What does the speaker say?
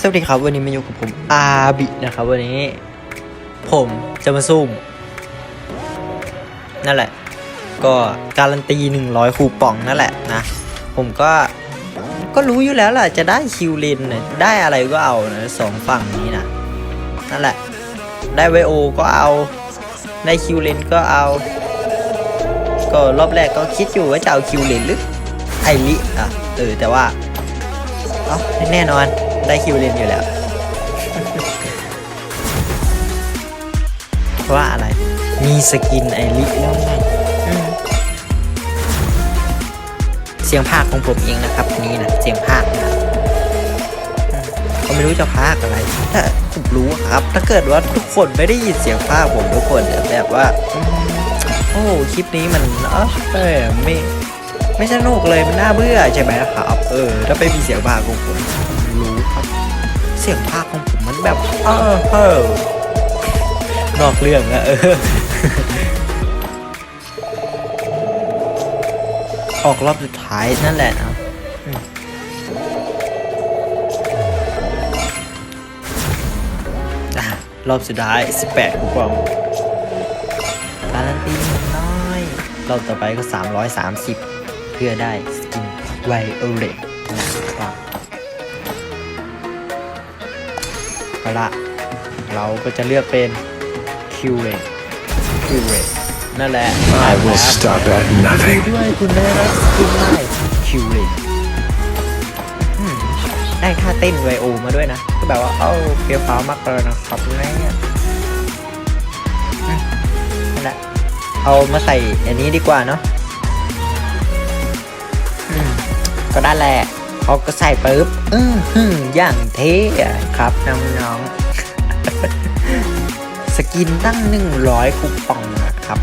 สวัสดีครับ วันนี้มาอยู่กับผมอาบินะครับ วันนี้ ผมจะมาซุ่ม นั่นแหละ ก็การันตี 100 คูปองนั่นแหละนะ ผมก็ก็รู้อยู่แล้วแหละจะได้คิวเลนนะได้อะไรก็เอานะสองฝั่งนี้นะนั่นแหละ ได้ไวโอก็เอาได้คิวเลนก็เอา ก็รอบแรกก็คิดอยู่ว่าจะเอาคิวเลนหรือไอริอะเออแต่ว่าเอ้าแน่นอน ได้คิวเลนอยู่แล้ว เพราะว่าอะไร มีสกินไอริแล้วไงเสียงภาคของผมเองนะครับ นี่นะเสียงภาคนะอืมก็ไม่รู้จะภาคอะไรถ้าผมรู้ครับ ถ้าเกิดว่าทุกคนไม่ได้ยินเสียงภาคผมทุกคนแบบว่า โอ้คลิปนี้มันเออไม่ไม่สนุกเลยมันน่าเบื่อใช่ไหมครับ เออ ถ้าไม่มีเสียงภาคของผมผมรู้ครับเสียงภาคของผมมันแบบเออเออนอกเรื่องอะเออออกรอบสุดท้ายนั่นแหละนะอืมอะรอบสุดท้าย 18คูปองการันตีหนึ่งน้อย รอบต่อไปก็ 330 เพื่อได้สกินไวโอเลต เอาละเราก็จะเลือกเป็นคิวเรตคิวเรตนั่นแหละ I will stop at nothing. ด้วยคุณได้รับสกินใหม่คิวเรตได้ท่าเต้นไวโอมาด้วยนะ ก็แบบว่า เอ้าเฟี้ยวฟ้าวมากเลยนะครับเนี่ยอืมนั่นแหละ เอามาใส่อันนี้ดีกว่าเนาะอืมก็ได้แหละ เขาก็ใส่ปุ๊บอือหืออย่างเท่ครับน้องๆ สกินตั้ง 100 คูปองนะครับ